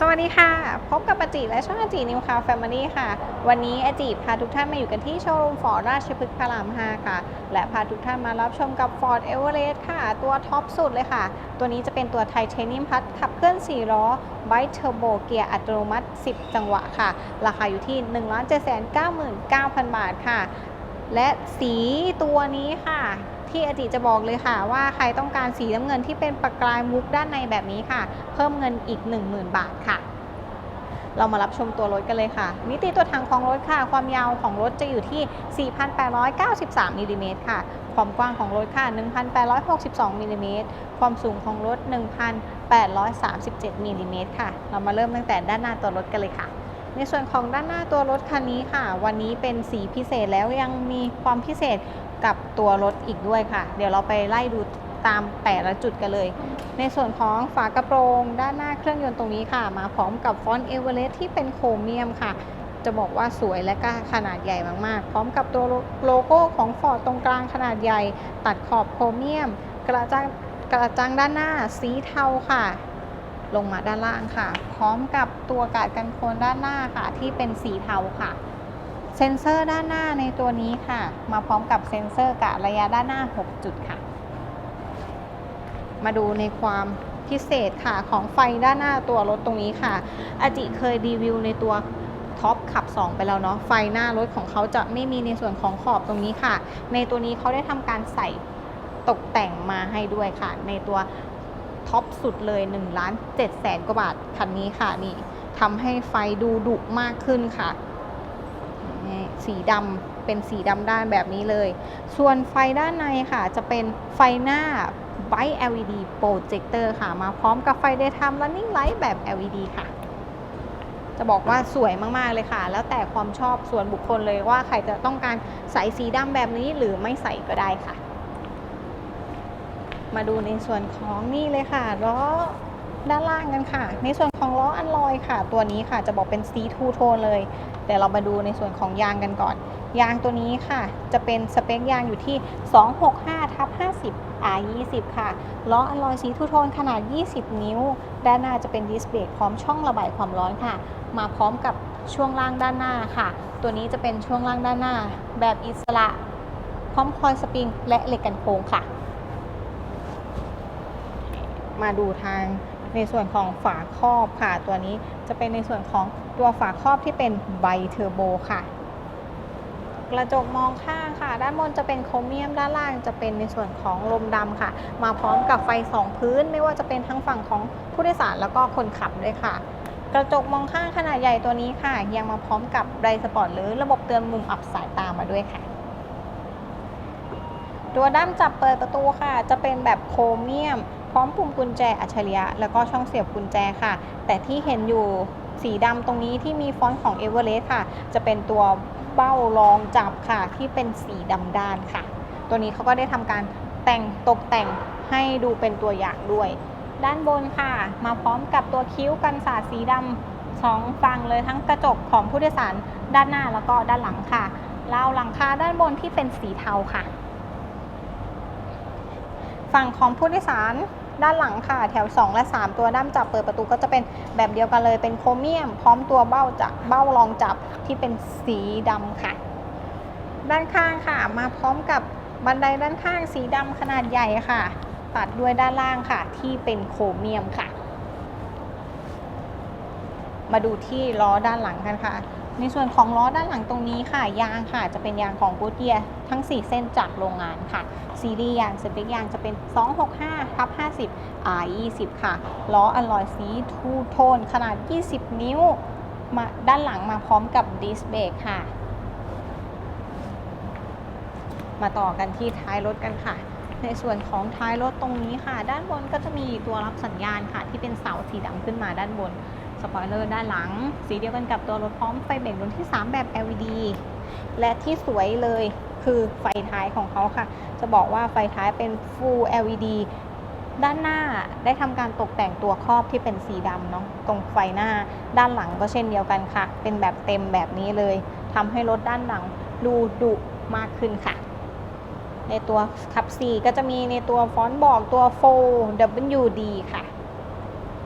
สวัสดีค่ะ พบกับอาจิและช่องอาจินิวคาแฟมิลี่ค่ะ วันนี้อาจิพาทุกท่านมาอยู่กันที่โชว์รูมฟอร์ดราชพฤกษ์พระราม 5 ค่ะ และพาทุกท่านมารับชมกับ Ford Everest ค่ะ ตัวท็อปสุดเลยค่ะ ตัวนี้จะเป็นตัวไทเทเนียมพัดขับเคลื่อน 4 ล้อไบเทอร์โบเกียร์อัตโนมัติ 10 จังหวะค่ะ ราคาอยู่ที่ 1,799,000 บาทค่ะ และสีตัวนี้ค่ะ ที่อาจิจะบอกเลยค่ะ ว่าใครต้องการสีน้ำเงินที่เป็นประกายมุกด้านในแบบนี้ค่ะ เพิ่มเงินอีก 10,000 บาทค่ะ เรามารับชมตัวรถกันเลยค่ะ มิติตัวถังของรถค่ะ ความยาวของรถจะอยู่ที่ 4,893มิลลิเมตรค่ะ ความกว้างของรถค่ะ 1,862มิลลิเมตร ความสูงของรถ 1,837มิลลิเมตรค่ะ เรามาเริ่มตั้งแต่ด้านหน้าตัวรถกันเลยค่ะในส่วนของด้านหน้าตัวรถคันนี้ค่ะ วันนี้เป็นสีพิเศษแล้วยังมีความพิเศษ กับตัวรถอีกด้วยค่ะ เดี๋ยวเราไปไล่ดูตามแต่ละจุดกันเลย ในส่วนของฝากระโปรงด้านหน้าเครื่องยนต์ตรงนี้ค่ะ มาพร้อมกับฟอนต์เอเวอเรสต์ที่เป็นโครเมียมค่ะ จะบอกว่าสวยและก็ขนาดใหญ่มากๆ พร้อมกับตัวโลโก้ของฟอร์ดตรงกลางขนาดใหญ่ ตัดขอบโครเมียม กระจังกระจังด้านหน้าสีเทาค่ะ ลงมาด้านล่างค่ะ พร้อมกับตัวกาดกันโคนด้านหน้าค่ะ ที่เป็นสีเทาค่ะ เซ็นเซอร์ด้านหน้าในตัวนี้ค่ะ มาพร้อมกับเซ็นเซอร์กะระยะด้านหน้า 6 จุดค่ะ มาดูในความพิเศษค่ะของไฟด้านหน้าตัวรถตรงนี้ค่ะ อาจิเคยรีวิวในตัวท็อปขับ 2 ไปแล้วเนาะไฟหน้ารถของเขาจะไม่มีในส่วนของขอบตรงนี้ค่ะ ในตัวนี้เขาได้ทำการใส่ตกแต่งมาให้ด้วยค่ะ ในตัวท็อปสุดเลย1ล้าน7แสนกว่าบาทคันนี้ค่ะนี่ทำให้ไฟดูดุมากขึ้นค่ะ สีดำเป็นสีดำด้านแบบนี้เลย ส่วนไฟด้านในค่ะ จะเป็นไฟหน้า Bright LED Projector ค่ะ มาพร้อมกับไฟ Daytime Running Light แบบ LED ค่ะ จะบอกว่าสวยมาก ๆ เลยค่ะ แล้วแต่ความชอบส่วนบุคคลเลยว่าใครจะต้องการใส่สีดำแบบนี้หรือไม่ใส่ก็ได้ค่ะ มาดูในส่วนของนี่เลยค่ะล้อด้านล่างกันค่ะ ในส่วนของล้ออันลอยค่ะ ตัวนี้ค่ะจะบอกเป็นสีทูโทนเลย แต่เรามาดูในส่วนของยางกันก่อน ยางตัวนี้ค่ะ จะเป็นสเปคยางอยู่ที่ 265ทับ50 R 20 ค่ะล้ออลลอยสีทูโทนขนาด 20 นิ้ว ด้านหน้าจะเป็นดิสเบรกพร้อมช่องระบายความร้อนค่ะ มาพร้อมกับช่วงล่างด้านหน้าค่ะ ตัวนี้จะเป็นช่วงล่างด้านหน้า แบบอิสระ พร้อมคอยสปริง และเหล็กกันโค้งค่ะ มาดูทาง ในส่วนของฝาครอบค่ะ ตัวนี้จะเป็นในส่วนของตัวฝาครอบที่เป็นไบเทอร์โบค่ะ กระจกมองข้างค่ะ ด้านบนจะเป็นโครเมียมด้านล่างจะเป็นในส่วนของลมดำค่ะ มาพร้อมกับไฟสองพื้น ไม่ว่าจะเป็นทั้งฝั่งของผู้โดยสารแล้วก็คนขับด้วยค่ะกระจกมองข้างขนาดใหญ่ตัวนี้ค่ะ ยังมาพร้อมกับไดสปอร์ตหรือระบบเตือนมุมอับสายตามาด้วยค่ะ ตัวด้ามจับเปิดประตูค่ะ จะเป็นแบบโครเมียม พร้อมปุ่มกุญแจอัจฉริยะ แล้วก็ช่องเสียบกุญแจค่ะ แต่ที่เห็นอยู่สีดำตรงนี้ที่มีฟอนต์ของเอเวอเรสต์ค่ะ จะเป็นตัวเบ้ารองจับค่ะ ที่เป็นสีดำด้านค่ะ ตัวนี้เขาก็ได้ทำการแต่งตกแต่งให้ดูเป็นตัวอย่างด้วย ด้านบนค่ะ มาพร้อมกับตัวคิ้วกันสาดสีดำสองฝั่งเลยทั้งกระจกของผู้โดยสารด้านหน้าแล้วก็ด้านหลังค่ะราวหลังคาด้านบนที่เป็นสีเทาค่ะ ฝั่งของผู้โดยสาร ด้านหลังค่ะ แถว 2 และ 3 ตัวด้ามจับเปิดประตูก็จะเป็นแบบเดียวกันเลยเป็นโครเมียม พร้อมตัวเบ้าจับเบ้ารองจับที่เป็นสีดำค่ะ ด้านข้างค่ะ มาพร้อมกับบันไดด้านข้างสีดำขนาดใหญ่ค่ะ ตัดด้วยด้านล่างค่ะ ที่เป็นโครเมียมค่ะ มาดูที่ล้อด้านหลังกันค่ะ ในส่วนของล้อด้านหลังตรงนี้ค่ะ ยางค่ะ จะเป็นยางของกูเตียทั้ง 4 เส้นจากโรงงานค่ะ ซีรีส์ยางสเปคยางจะเป็น 265ทับ50 R 20ค่ะ ล้ออลลอยสีทูโทน ขนาด 20 นิ้ว มาด้านหลังมาพร้อมกับดิสเบรกค่ะ มาต่อกันที่ท้ายรถกันค่ะในส่วนของท้ายรถตรงนี้ค่ะ ด้านบนก็จะมีตัวรับสัญญาณค่ะ ที่เป็นเสาสีดำขึ้นมาด้านบน สปอยเลอร์ด้านหลัง สีเดียวกันกับตัวรถพร้อมไฟเบรกรุ่นที่ 3 แบบ LED และที่สวยเลยคือไฟท้ายของเขาค่ะ จะบอกว่าไฟท้ายเป็น Full LED ด้านหน้าได้ทำการตกแต่งตัวครอบที่เป็นสีดำเนาะตรงไฟหน้าด้านหลังก็เช่นเดียวกันค่ะ เป็นแบบเต็มแบบนี้เลยทำให้รถด้านหลังดูดุมากขึ้นค่ะ ในตัวขับ 4 ก็จะมีในตัวฟอนต์บอกตัว 4WD ค่ะ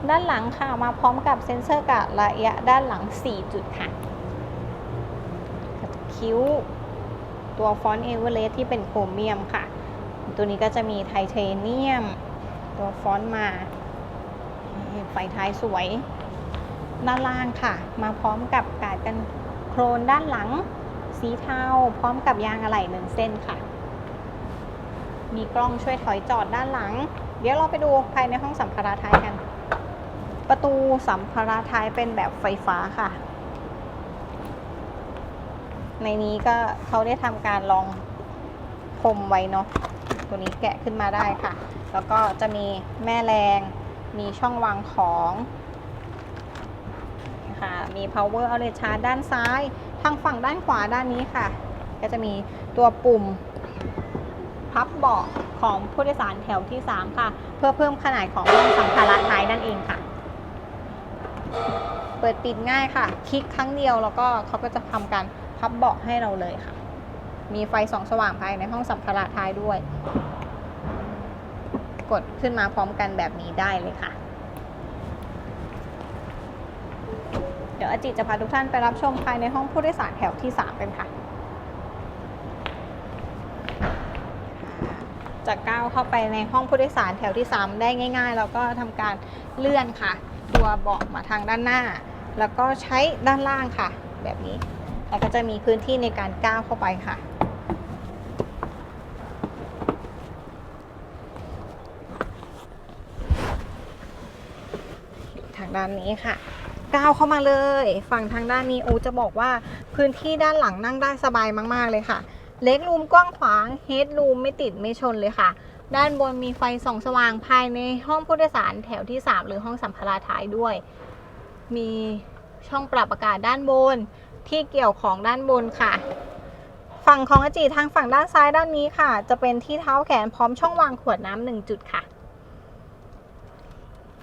ด้านหลังค่ะมาพร้อมกับเซ็นเซอร์กะระยะด้านหลัง 4 จุดค่ะกับคิ้ว ตัวฟอนต์เอเวอเรสที่เป็นโครเมียมค่ะ ตัวนี้ก็จะมีไทเทเนียม ตัวฟอนต์มาไฟท้ายสวย ด้านล่างค่ะ มาพร้อมกับกาดกันโครนด้านหลัง สีเทาพร้อมกับยางอะไหล่หนึ่งเส้นค่ะ มีกล้องช่วยถอยจอดด้านหลัง เดี๋ยวเราไปดูภายในห้องสัมภาระท้ายกัน ประตูสัมภาระท้ายเป็นแบบไฟฟ้าค่ะ ในนี้ก็เขาได้ทำการลองพรมไว้เนาะตัวนี้แกะขึ้นมาได้ค่ะ แล้วก็จะมีแม่แรง มีช่องวางของค่ะมี power outlet charge ด้านซ้าย ทางฝั่งด้านขวาด้านนี้ค่ะ ก็จะมีตัวปุ่มพับเบาะของผู้โดยสารแถวที่ 3 ค่ะ เพื่อเพิ่มขนาดของห้องสัมภาระท้ายนั่นเองค่ะ เปิดปิดง่ายค่ะ คลิกครั้งเดียวแล้วก็เขาก็จะทำการพับเบาะให้เราเลยค่ะ มีไฟสองสว่างภายในห้องสัมภาระท้ายด้วย กดขึ้นมาพร้อมกันแบบนี้ได้เลยค่ะ เดี๋ยวอาจิจะพาทุกท่านไปรับชมภายในห้องผู้โดยสารแถวที่ 3 กันค่ะ จะก้าวเข้าไปในห้องผู้โดยสารแถวที่ 3 ได้ง่าย ๆ แล้วก็ทำการเลื่อนค่ะ ตัวเบาะมาทางด้านหน้า แล้วก็ใช้ด้านล่างค่ะ แบบนี้ แล้วก็จะมีพื้นที่ในการก้าวเข้าไปค่ะ ทางด้านนี้ค่ะ ก้าวเข้ามาเลย ฝั่งทางด้านนี้โอจะบอกว่าพื้นที่ด้านหลังนั่งได้สบายมาก ๆ เลยค่ะ เล็กรูมกว้างขวางเฮดรูมไม่ติดไม่ชนเลยค่ะ ด้านบนมีไฟส่องสว่างภายในห้องผู้โดยสารแถวที่ 3 หรือห้องสัมภาระท้ายด้วย มีช่องปรับอากาศด้านบนที่เกี่ยวของด้านบนค่ะ ฝั่งของอาจีทางฝั่งด้านซ้ายด้านนี้ค่ะ จะเป็นที่เท้าแขนพร้อมช่องวางขวดน้ำหนึ่งจุดค่ะ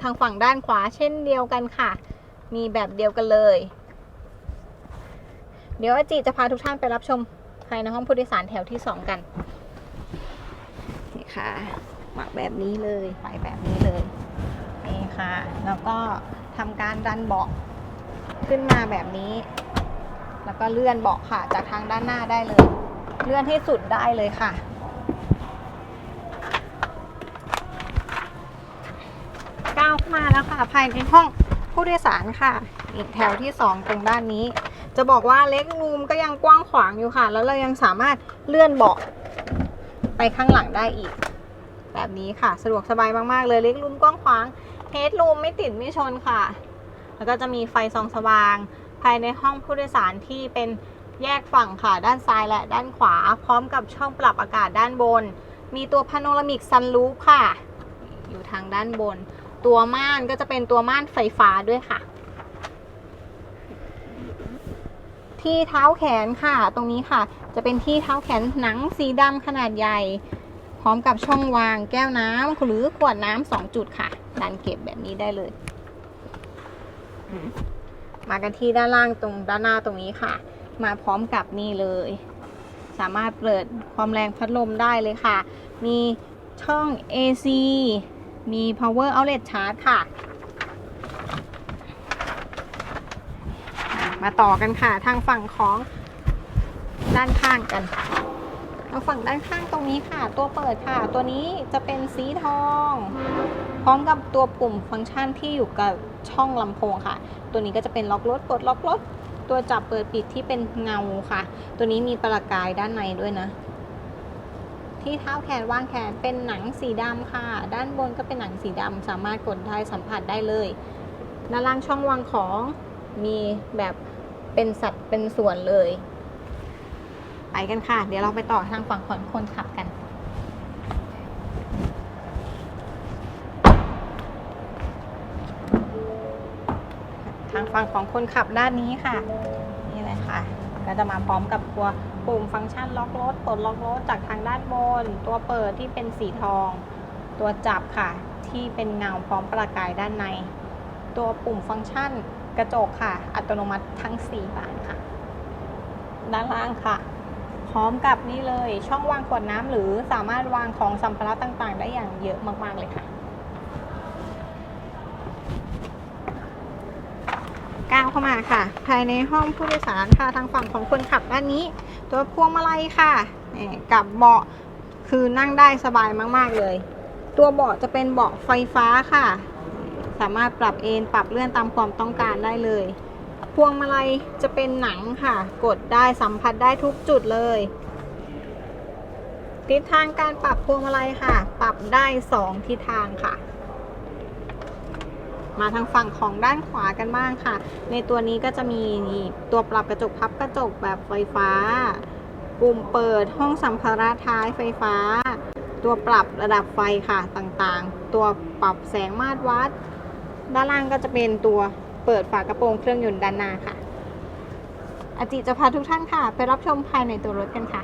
ทางฝั่งด้านขวาเช่นเดียวกันค่ะ มีแบบเดียวกันเลย เดี๋ยวอาจีจะพาทุกท่านไปรับชมภายในห้องผู้โดยสารแถวที่ 2 กัน ค่ะหมักแบบนี้เลยไปแบบนี้เลยนี่ค่ะ แล้วก็ทำการดันเบาะขึ้นมาแบบนี้ แล้วก็เลื่อนเบาะค่ะ จากทางด้านหน้าได้เลย เลื่อนให้สุดได้เลยค่ะก้าวเข้ามาแล้วค่ะ ภายในห้องผู้โดยสารค่ะ อีกแถวที่ 2 ตรงด้านนี้ จะบอกว่าเล็กรูมก็ยังกว้างขวางอยู่ค่ะ แล้วเรายังสามารถเลื่อนเบาะไปข้างหลังได้อีก แบบนี้ค่ะ สะดวกสบายมาก ๆ เลยเล็กรูมกว้างขวางเฮดรูมไม่ติดไม่ชนค่ะ แล้วก็จะมีไฟส่องสว่าง ภายในห้องผู้โดยสารที่เป็นแยกฝั่งค่ะ ด้านซ้ายและด้านขวา พร้อมกับช่องปรับอากาศด้านบน มีตัวพาโนรามิกซันรูฟค่ะ อยู่ทางด้านบน ตัวม่านก็จะเป็นตัวม่านไฟฟ้าด้วยค่ะ ที่เท้าแขนค่ะ ตรงนี้ค่ะ จะเป็นที่เท้าแขนหนังสีดำขนาดใหญ่ ร้อมกับช่องวางแก้วน้ำหรือขวดน้ำสองจุดค่ะ ดันเก็บแบบนี้ได้เลย มากันที่ด้านล่างตรงด้านหน้าตรงนี้ค่ะ มาพร้อมกับนี่เลย สามารถเปิดความแรงพัดลมได้เลยค่ะ มีช่อง AC มี power outlet charge ค่ะ มาต่อกันค่ะทางฝั่งของด้านข้างกันาฝั่งด้านข้างตรงนี้ค่ะ ตัวเปิดค่ะ ตัวนี้จะเป็นสีทอง พร้อมกับตัวปุ่มฟังก์ชันที่อยู่กับช่องลำโพงค่ะ ตัวนี้ก็จะเป็นล็อกรถกดล็อกรถตัวจับเปิดปิดที่เป็นเงาค่ะ ตัวนี้มีประกายด้านในด้วยนะ ที่เท้าแขนวางแขนเป็นหนังสีดำค่ะ ด้านบนก็เป็นหนังสีดำสามารถกดได้สัมผัสได้เลยด้านล่างช่องวางของมีแบบเป็นสัดเป็นส่วนเลย ไปกันค่ะ เดี๋ยวเราไปต่อทางฝั่งของคนขับกันทางฝั่งของคนขับด้านนี้ค่ะ นี่เลยค่ะ ก็จะมาพร้อมกับตัวปุ่มฟังก์ชันล็อกรถปลดล็อกรถจากทางด้านบน ตัวเปิดที่เป็นสีทอง ตัวจับค่ะ ที่เป็นเงาพร้อมประกายด้านใน ตัวปุ่มฟังก์ชันกระจกค่ะ อัตโนมัติทั้ง 4 บานค่ะ ด้านล่างค่ะ ร้อมกับนี่เลย ช่องวางขวดน้ำหรือสามารถวางของสัมภาระต่างๆ ได้อย่างเยอะมากๆเลยค่ะก้าวเข้ามาค่ะ ภายในห้องผู้โดยสารค่ะทางฝั่งของคนขับด้านนี้ ตัวพวงมาลัยค่ะกับเบาะคือนั่งได้สบายมากๆเลย ตัวเบาะจะเป็นเบาะไฟฟ้าค่ะ สามารถปรับเอนปรับเลื่อนตามความต้องการได้เลย พวงมาลัยจะเป็นหนังค่ะ กดได้สัมผัสได้ทุกจุดเลย ทิศทางการปรับพวงมาลัยค่ะ ปรับได้ 2 ทิศทางค่ะ มาทางฝั่งของด้านขวากันบ้างค่ะ ในตัวนี้ก็จะมีนี่ตัวปรับกระจกพับกระจกแบบไฟฟ้า ปุ่มเปิดห้องสัมภาระท้ายไฟฟ้า ตัวปรับระดับไฟค่ะต่างๆ ตัวปรับแสงมาตรวัด ด้านล่างก็จะเป็นตัว เปิดฝากระโปรงเครื่องยนต์ด้านหน้าค่ะ อาจิจะพาทุกท่านค่ะ ไปรับชมภายในตัวรถกันค่ะ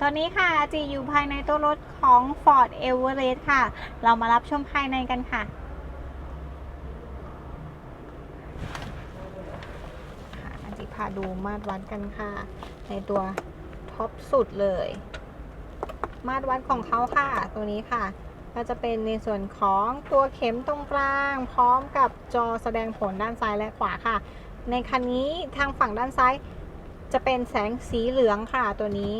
ตอนนี้ค่ะอาจิอยู่ภายในตัวรถของ Ford Everest ค่ะ เรามารับชมภายในกันค่ะค่ะอาจิพาดูมาตรวัดกันค่ะ ในตัวท็อปสุดเลย มาตรวัดของเขาค่ะ ตัวนี้ค่ะ ก็จะเป็นในส่วนของตัวเข็มตรงกลาง พร้อมกับจอแสดงผลด้านซ้ายและขวาค่ะ ในคันนี้ทางฝั่งด้านซ้าย จะเป็นแสงสีเหลืองค่ะตัวนี้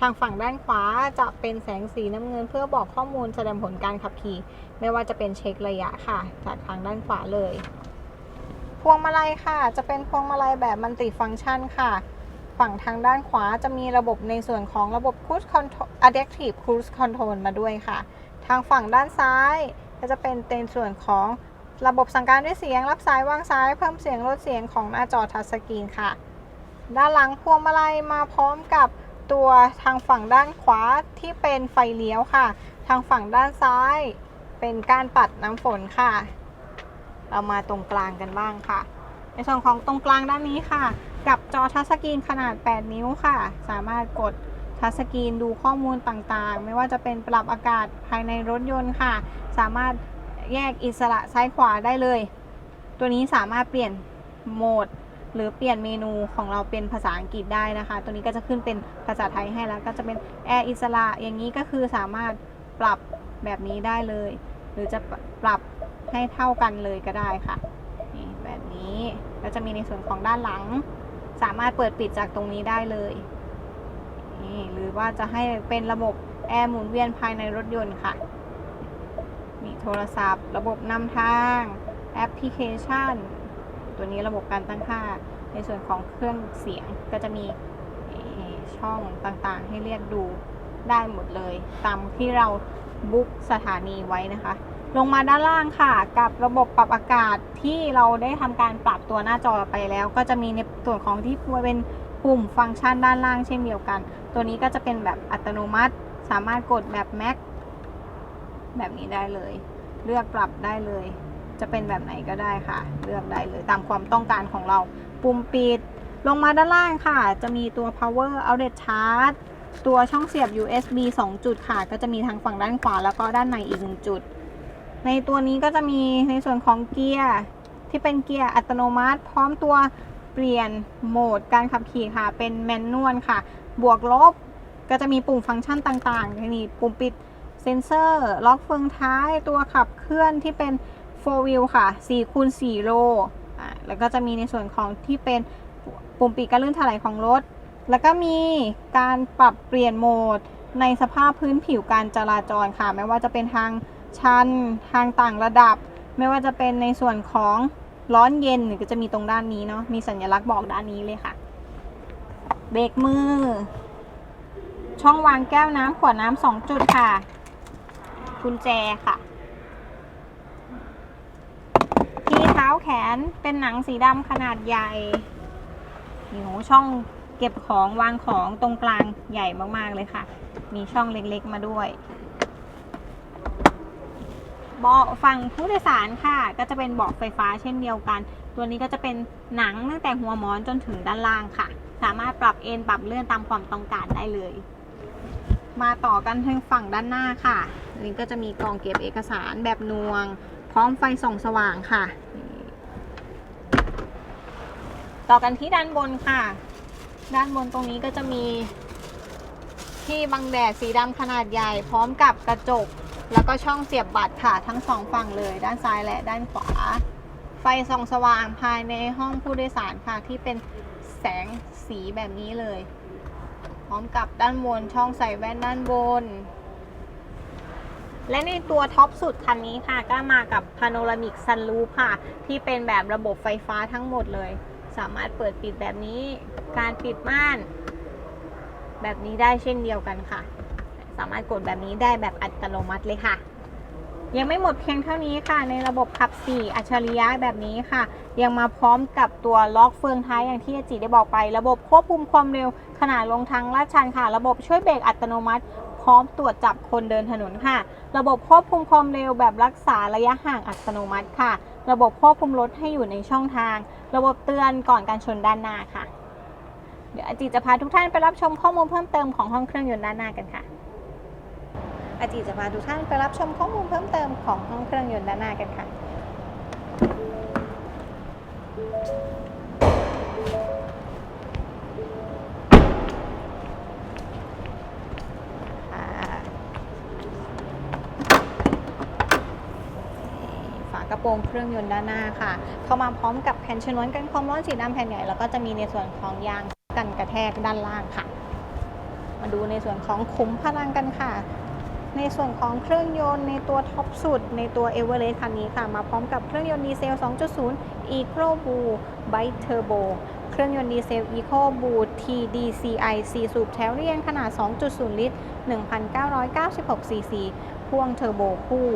ทางฝั่งด้านขวาจะเป็นแสงสีน้ำเงิน เพื่อบอกข้อมูลแสดงผลการขับขี่ ไม่ว่าจะเป็นเช็คระยะค่ะ จากทางด้านขวาเลย พวงมาลัยค่ะ จะเป็นพวงมาลัยแบบมันติฟังก์ชันค่ะ ฝั่งทางด้านขวาจะมีระบบในส่วนของระบบ Cruise Control Adaptive Cruise Control มาด้วยค่ะ ทางฝั่งด้านซ้าย ก็จะเป็นในส่วนของระบบสั่งการด้วยเสียง รับสายวางซ้ายเพิ่มเสียงลดเสียงของหน้าจอทัชสกรีนค่ะ ด้านหลังพวงมาลัยมาพร้อมกับตัวทางฝั่งด้านขวาที่เป็นไฟเลี้ยวค่ะ ทางฝั่งด้านซ้ายเป็นการปัดน้ำฝนค่ะ เรามาตรงกลางกันบ้างค่ะ ในส่วนของตรงกลางด้านนี้ค่ะ กับจอทัชสกรีนขนาด 8 นิ้วค่ะ สามารถกด ทัชสกรีนดูข้อมูลต่างๆ ไม่ว่าจะเป็นปรับอากาศภายในรถยนต์ค่ะ สามารถแยกอิสระซ้ายขวาได้เลย ตัวนี้สามารถเปลี่ยนโหมด หรือเปลี่ยนเมนูของเราเป็นภาษาอังกฤษได้นะคะ ตัวนี้ก็จะขึ้นเป็นภาษาไทยให้แล้ว ก็จะเป็นแอร์อิสระอย่างนี้ก็คือสามารถปรับแบบนี้ได้เลย หรือจะปรับให้เท่ากันเลยก็ได้ค่ะนี่แบบนี้ก็จะมีในส่วนของด้านหลัง สามารถเปิดปิดจากตรงนี้ได้เลย นี่หรือว่าจะให้เป็นระบบแอร์หมุนเวียนภายในรถยนต์ค่ะ มีโทรศัพท์ ระบบนำทางแอปพลิเคชัน ตัวนี้ระบบการตั้งค่า ในส่วนของเครื่องเสียงก็จะมีช่องต่างๆ ให้เรียกดูได้หมดเลย ตามที่เราบุ๊กสถานีไว้นะคะ ลงมาด้านล่างค่ะ กับระบบปรับอากาศที่เราได้ทำการปรับตัวหน้าจอไปแล้ว ก็จะมีในส่วนของที่เป็น ปุ่มฟังก์ชันด้านล่างเช่นเดียวกัน ตัวนี้ก็จะเป็นแบบอัตโนมัติ สามารถกดแบบ Max แบบนี้ได้เลย เลือกปรับได้เลย จะเป็นแบบไหนก็ได้ค่ะ เลือกได้เลยตามความต้องการของเรา ปุ่มปิด ลงมาด้านล่างค่ะ จะมีตัว power outlet charge ตัวช่องเสียบ USB 2 จุดค่ะ ก็จะมีทางฝั่งด้านขวาแล้วก็ด้านในอีกหนึ่งจุด ในตัวนี้ก็จะมีในส่วนของเกียร์ที่เป็นเกียร์อัตโนมัติ พร้อมตัว เปลี่ยนโหมดการขับขี่ค่ะ เป็นแมนนวลค่ะ บวกลบก็จะมีปุ่มฟังก์ชันต่างๆนี่ปุ่มปิดเซนเซอร์ ล็อกเฟืองท้ายตัวขับเคลื่อนที่เป็น 4 wheel ค่ะ4คูณ4โลอ่าแล้วก็จะมีในส่วนของที่เป็นปุ่มปิดการลื่นถลายของรถ แล้วก็มีการปรับเปลี่ยนโหมดในสภาพพื้นผิวการจราจรค่ะ ไม่ว่าจะเป็นทางชัน ทางต่างระดับ ไม่ว่าจะเป็นในส่วนของ ร้อนเย็นก็จะมีตรงด้านนี้เนาะมีสัญลักษณ์บอกด้านนี้เลยค่ะ เบรกมือ ช่องวางแก้วน้ำขวดน้ำสองจุดค่ะ กุญแจค่ะ ที่เท้าแขนเป็นหนังสีดำขนาดใหญ่มีโหช่องเก็บของวางของตรงกลางใหญ่มากๆเลยค่ะ มีช่องเล็กๆมาด้วย เบาะฝั่งผู้โดยสารค่ะ ก็จะเป็นเบาะไฟฟ้าเช่นเดียวกัน ตัวนี้ก็จะเป็นหนังตั้งแต่หัวหมอนจนถึงด้านล่างค่ะ สามารถปรับเอนปรับเลื่อนตามความต้องการได้เลย มาต่อกันทางฝั่งด้านหน้าค่ะนนี้ก็จะมีกล่องเก็บเอกสารแบบนวง พร้อมไฟส่องสว่างค่ะ ต่อกันที่ด้านบนค่ะ ด้านบนตรงนี้ก็จะมีที่บังแดดสีดำขนาดใหญ่ พร้อมกับกระจก แล้วก็ช่องเสียบบัตรค่ะทั้งสองฝั่งเลยด้านซ้ายและด้านขวา ไฟส่องสว่างภายในห้องผู้โดยสารค่ะที่เป็นแสงสีแบบนี้เลย พร้อมกับด้านบนช่องใส่แว่นด้านบน และในตัวท็อปสุดคันนี้ค่ะ ก็มากับ Panoramic Sunroof ค่ะ ที่เป็นแบบระบบไฟฟ้าทั้งหมดเลย สามารถเปิดปิดแบบนี้ การปิดม่าน แบบนี้ได้เช่นเดียวกันค่ะ สามารถกดแบบนี้ได้แบบอัตโนมัติเลยค่ะ ยังไม่หมดเพียงเท่านี้ค่ะ ในระบบขับ 4 อัจฉริยะแบบนี้ค่ะ ยังมาพร้อมกับตัวล็อกเฟืองท้ายอย่างที่อาจิได้บอกไป ระบบควบคุมความเร็วขณะลงทางลาดชันค่ะ ระบบช่วยเบรกอัตโนมัติพร้อมตรวจจับคนเดินถนนค่ะ ระบบควบคุมความเร็วแบบรักษาระยะห่างอัตโนมัติค่ะ ระบบควบคุมรถให้อยู่ในช่องทาง ระบบเตือนก่อนการชนด้านหน้าค่ะ เดี๋ยวอาจิจะพาทุกท่านไปรับชมข้อมูลเพิ่มเติมของห้องเครื่องยนต์ด้านหน้ากันค่ะ อาจิจะพาทุกท่านไปรับชมข้อมูลเพิ่มเติมของห้องเครื่องยนต์ด้านหน้ากันค่ะฝากระโปรงเครื่องยนต์ด้านหน้าค่ะ เข้ามาพร้อมกับแผ่นชนวนกันความร้อนสีดำแผ่นใหญ่ แล้วก็จะมีในส่วนของยางกันกระแทกด้านล่างค่ะ มาดูในส่วนของขุมพลังกันค่ะ ในส่วนของเครื่องยนต์ในตัวท็อปสุด ในตัว e v e r e s t คันนี้ค่ะ มาพร้อมกับเครื่องยนต์ดีเซล 2.0 Eco Blue Byte Turbo เครื่องยนต์ดีเซล Eco Blue TDCi 4 สูบแถวเรียงขนาด 2.0 ลิตร 1,996ซีซีพ่วงเทอร์โบคู่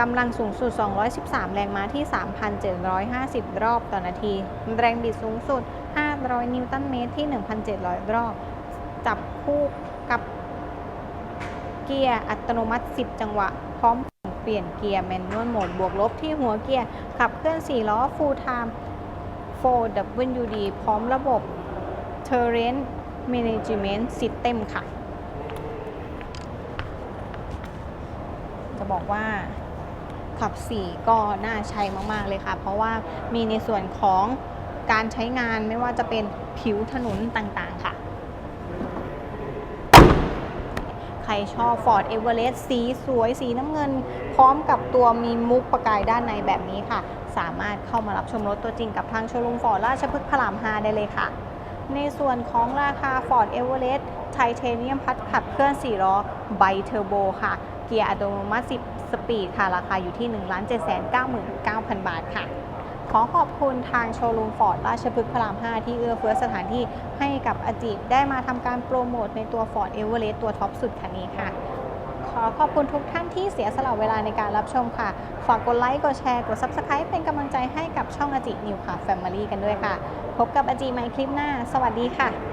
กำลังสูงสุด 213 แรงม้าที่ 3,750 รอบต่อนาที แรงบิดสูงสุด 500 นิวตันเมตรที่ 1,700 รอบ จับคู่ เกียร์อัตโนมัติ 10 จังหวะ พร้อมเปลี่ยนเกียร์แมนนวลโหมดบวกลบที่หัวเกียร์ขับเคลื่อน 4 ล้อ full time 4WD พร้อมระบบ Terrain Management System ค่ะ จะบอกว่าขับ 4 ก็น่าใช้มาก ๆ เลยค่ะ เพราะว่ามีในส่วนของการใช้งานไม่ว่าจะเป็นผิวถนนต่าง ๆ ค่ะ ใครชอบ Ford Everest สีสวยสีน้ำเงิน พร้อมกับตัวมีมุกประกายด้านในแบบนี้ค่ะ สามารถเข้ามารับชมรถตัวจริงกับทางโชว์รูม Ford ราชพฤกษ์พระราม5ได้เลยค่ะ ในส่วนของราคา Ford Everest Titanium พัดขับเคลื่อน4ล้อไบเทอร์โบค่ะ เกียร์อัตโนมัติ 10 สปีดค่ะ ราคาอยู่ที่ 1 7 9 9 0 0 0 บาทค่ะ ขอขอบคุณทางโชว์รูมฟอร์ดราชพฤกษ์พระราม 5 ที่เอื้อเฟื้อสถานที่ให้กับอาจิได้มาทำการโปรโมทในตัว Ford Everest ตัวท็อปสุดคันนี้ค่ะ ขอขอบคุณทุกท่านที่เสียสละเวลาในการรับชมค่ะ ฝากกดไลค์ กดแชร์ กด Subscribe เป็นกำลังใจให้กับช่องอาจินิวค่ะ Family กันด้วยค่ะ พบกับอาจิใหม่คลิปหน้า สวัสดีค่ะ